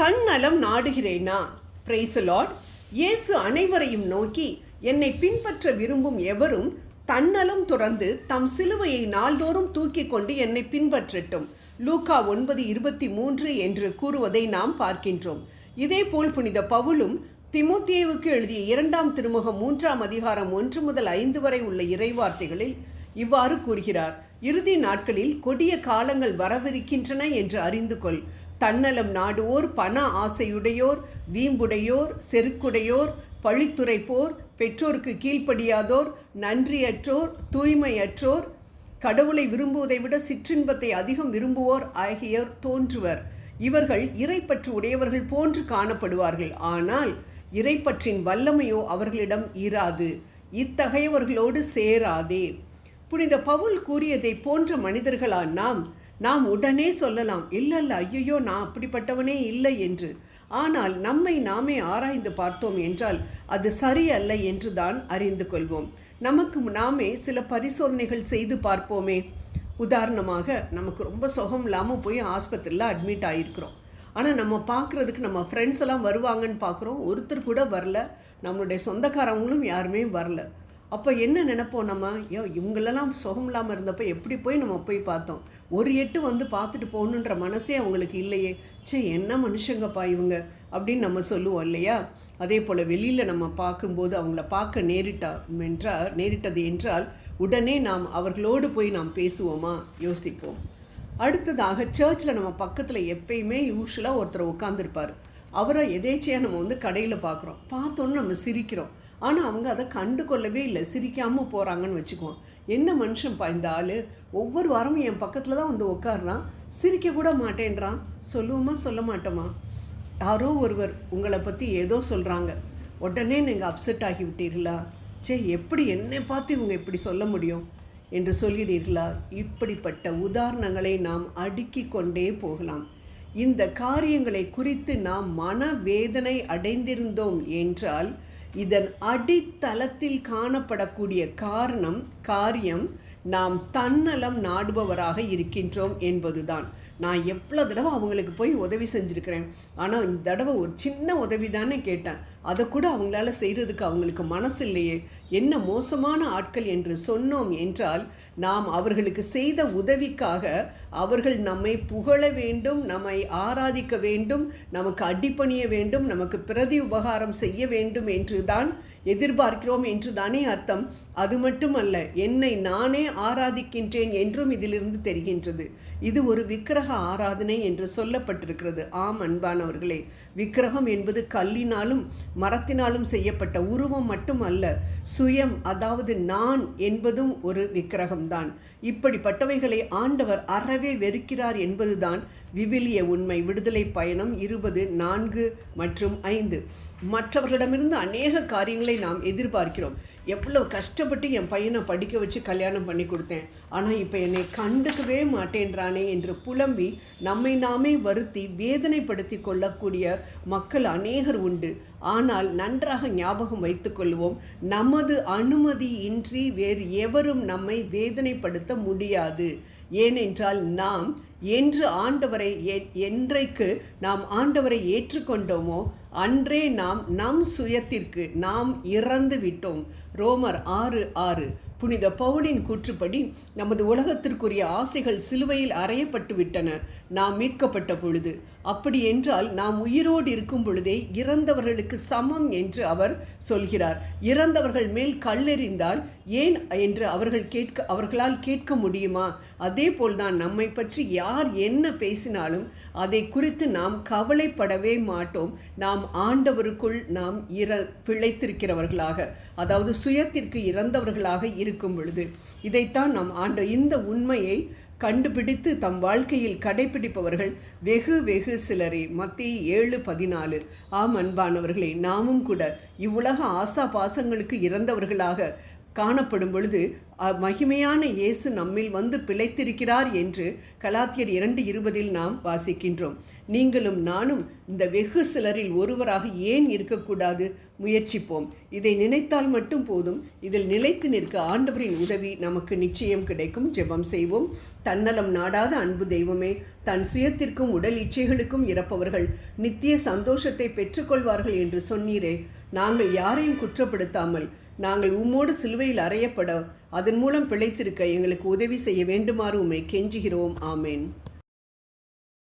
தன்னலம் நாடுகிறேனா? Price Lord இயேசு அனைவரையும் நோக்கி என்னை பின்பற்ற விரும்பும் எவரும் தன்னலம் துறந்து தம் சிலுவையை நாள்தோறும் தூக்கி கொண்டு என்னை பின்பற்றட்டும். லூக்கா ஒன்பது இருபத்தி மூன்று என்று கூறுவதை நாம் பார்க்கின்றோம். இதேபோல் புனித பவுலும் திமுத்தேவுக்கு எழுதிய இரண்டாம் திருமுகம் மூன்றாம் அதிகாரம் ஒன்று முதல் ஐந்து வரை உள்ள இறைவார்த்தைகளில் இவ்வாறு கூறுகிறார். இறுதி நாட்களில் கொடிய காலங்கள் வரவிருக்கின்றன என்று அறிந்து கொள். தன்னலம் நாடுவோர் பண ஆசையுடையோர் வீம்புடையோர் செருக்குடையோர் பழித்துரைப்போர் பெற்றோருக்கு கீழ்ப்படியாதோர் நன்றியற்றோர் தூய்மையற்றோர் கடவுளை விரும்புவதை விட சிற்றின்பத்தை அதிகம் விரும்புவோர் ஆகியோர் தோன்றுவர். இவர்கள் இறைப்பற்று உடையவர்கள் போன்று காணப்படுவார்கள். ஆனால் இறைப்பற்றின் வல்லமையோ அவர்களிடம் இராது. இத்தகையவர்களோடு சேராதே. புனித பவுல் கூறியதை போன்ற மனிதர்களா நாம் நாம் உடனே சொல்லலாம் இல்ல ஐயையோ நான் அப்படிப்பட்டவனே இல்லை என்று. ஆனால் நம்மை நாமே ஆராய்ந்து பார்த்தோம் என்றால் அது சரியல்ல என்று தான் அறிந்து கொள்வோம். நமக்கு நாமே சில பரிசோதனைகள் செய்து பார்ப்போமே. உதாரணமாக நமக்கு ரொம்ப சுகம் இல்லாமல் போய் ஆஸ்பத்திரியில் அட்மிட் ஆகிருக்கிறோம் ஆனால் நம்ம பார்க்குறதுக்கு நம்ம ஃப்ரெண்ட்ஸ் எல்லாம் வருவாங்கன்னு பார்க்குறோம். ஒருத்தர் கூட வரல. நம்மளுடைய சொந்தக்காரவங்களும் யாருமே வரல. அப்போ என்ன நினைப்போம் நம்ம? ஐயோ இவங்களெல்லாம் சுகம் இல்லாமல் இருந்தப்போ எப்படி போய் நம்ம போய் பார்த்தோம்? ஒரு எட்டு வந்து பார்த்துட்டு போகணுன்ற மனசே அவங்களுக்கு இல்லையே. சே என்ன மனுஷங்கப்பா இவங்க? அப்படின்னு நம்ம சொல்லுவோம் இல்லையா? அதே போல் வெளியில் நம்ம பார்க்கும்போது அவங்கள பார்க்க நேரிட்டா என்றால் நேரிட்டது என்றால் உடனே நாம் அவர்களோடு போய் நாம் பேசுவோமா? யோசிப்போம். அடுத்ததாக சர்ச்சில் நம்ம பக்கத்தில் எப்பயுமே யூஸ்வலாக ஒருத்தர் உட்காந்துருப்பார் அவரை எதேச்சையாக நம்ம வந்து கடையில் பார்க்குறோம் பார்த்தோன்னு நம்ம சிரிக்கிறோம். ஆனால் அவங்க அதை கண்டு கொள்ளவே இல்லை. சிரிக்காமல் போகிறாங்கன்னு வச்சுக்குவோம். என்ன மனுஷன்ப்பா இந்த ஆள்? ஒவ்வொரு வாரமும் என் பக்கத்தில் தான் வந்து உட்காடுறான் சிரிக்க கூட மாட்டேன்றான். சொல்லுவோமா சொல்ல மாட்டோமா? யாரோ ஒருவர் உங்களை பற்றி ஏதோ சொல்கிறாங்க உடனே நீங்கள் அப்செட் ஆகி விட்டீர்களா? சே எப்படி என்னை பார்த்து இவங்க இப்படி சொல்ல முடியும்? என்று சொல்கிறீர்களா? இப்படிப்பட்ட உதாரணங்களை நாம் அடுக்கி கொண்டே போகலாம். இந்த காரியங்களை குறித்து நாம் மனவேதனை அடைந்திருந்தோம் என்றால் இதன் அடித்தளத்தில் காணப்படக்கூடிய காரணம் காரியம் நாம் தன்னலம் நாடுபவராக இருக்கின்றோம் என்பதுதான். நான் எவ்வளோ தடவை அவங்களுக்கு போய் உதவி செஞ்சுருக்கிறேன். ஆனால் இந்த தடவை ஒரு சின்ன உதவி தானே கேட்டேன். அதை கூட அவங்களால செய்கிறதுக்கு அவங்களுக்கு மனசு இல்லையே. என்ன மோசமான ஆட்கள் என்று சொன்னோம் என்றால் நாம் அவர்களுக்கு செய்த உதவிக்காக அவர்கள் நம்மை புகழ வேண்டும் நம்மை ஆராதிக்க வேண்டும் நமக்கு அடிப்பணிய வேண்டும் நமக்கு பிரதி உபகாரம் செய்ய வேண்டும் என்று தான் எதிர்பார்க்கிறோம் என்று தானே அர்த்தம். அது மட்டுமல்ல என்னை நானே ஆராதிக்கின்றேன் என்றும் இதிலிருந்து தெரிகின்றது. இது ஒரு விக்கிரக ஆராதனை என்று சொல்லப்பட்டிருக்கிறது. ஆம் அன்பானவர்களே. விக்கிரகம் என்பது கல்லினாலும் மரத்தினாலும் செய்யப்பட்ட உருவம் மட்டும் அல்ல சுயம் அதாவது நான் என்பதும் ஒரு விக்கிரகம்தான். இப்படிப்பட்டவைகளை ஆண்டவர் அறவே வெறுக்கிறார் என்பதுதான் விவிலிய உண்மை விடுதலை பயணம் இருபது நான்கு மற்றும் ஐந்து. மற்றவர்களிடமிருந்து அநேக காரியங்களை நாம் எதிர்பார்க்கிறோம். எவ்வளவு கஷ்டப்பட்டு என் பையனை படிக்க வச்சு கல்யாணம் பண்ணி கொடுத்தேன். ஆனால் இப்போ என்னை கண்டுக்கவே மாட்டேன்றானே என்று புலம்பி நம்மை நாமே வருத்தி வேதனைப்படுத்தி கொள்ளக்கூடிய மக்கள் அநேகர் உண்டு. ஆனால் நன்றாக ஞாபகம் வைத்துக்கொள்வோம் நமது அனுமதி இன்றி வேறு எவரும் நம்மை வேதனைப்படுத்த முடியாது. ஏனென்றால் நாம் என்று ஆண்டவரை என்றைக்கு நாம் ஆண்டவரை ஏற்றுக்கொண்டோமோ அன்றே நாம் நம் சுயத்திற்கு நாம் இறந்து விட்டோம் ரோமர் ஆறு ஆறு. புனித பவுலின் கூற்றுப்படி நமது உலகத்திற்குரிய ஆசைகள் சிலுவையில் அறையப்பட்டு விட்டன. நாம் மீட்கப்பட்ட பொழுது. அப்படி என்றால் நாம் உயிரோடு இருக்கும் பொழுதே இறந்தவர்களுக்கு சமம் என்று அவர் சொல்கிறார். இறந்தவர்கள் மேல் கல்லெறிந்தால் ஏன் என்று அவர்கள் கேட்க அவர்களால் கேட்க முடியுமா? அதே போல்தான் நம்மை பற்றி யார் என்ன பேசினாலும் அதை குறித்து நாம் கவலைப்படவே மாட்டோம். நாம் ஆண்டவருக்குள் நாம் இற பிழைத்திருக்கிறவர்களாக அதாவது சுயத்திற்கு இறந்தவர்களாக இருக்கும் பொழுது இதைத்தான் நாம் ஆண்ட இந்த உண்மையை கண்டுபிடித்து தம் வாழ்க்கையில் கடைபிடிப்பவர்கள் வெகு வெகு சிலரே. மத்திய ஏழு பதினாலு. ஆம் அன்பானவர்களே நாமும் கூட இவ்வுலக ஆசா பாசங்களுக்கு இறந்தவர்களாக காணப்படும் பொழுது மகிமையான இயேசு நம்மில் வந்து பிழைத்திருக்கிறார் என்று கலாத்தியர் இரண்டு இருபதில் நாம் வாசிக்கின்றோம். நீங்களும் நானும் இந்த வெகு சிலரில் ஒருவராக ஏன் இருக்கக்கூடாது முயற்சிப்போம். இதை நினைத்தால் மட்டும் போதும். இதில் நிலைத்து நிற்க ஆண்டவரின் உதவி நமக்கு நிச்சயம் கிடைக்கும். ஜெபம் செய்வோம். தன்னலம் நாடாத அன்பு தெய்வமே தன் சுயத்திற்கும் உடல் இச்சைகளுக்கும் இறப்பவர்கள் நித்திய சந்தோஷத்தை பெற்றுக்கொள்வார்கள் என்று சொன்னீரே. நாங்கள் யாரையும் குற்றப்படுத்தாமல் நாங்கள் உம்மோடு சிலுவையில் அறையப்பட அதன் மூலம் பிழைத்திருக்க எங்களுக்கு உதவி செய்ய வேண்டுமாறு உம்மை கெஞ்சுகிறோம். ஆமேன்.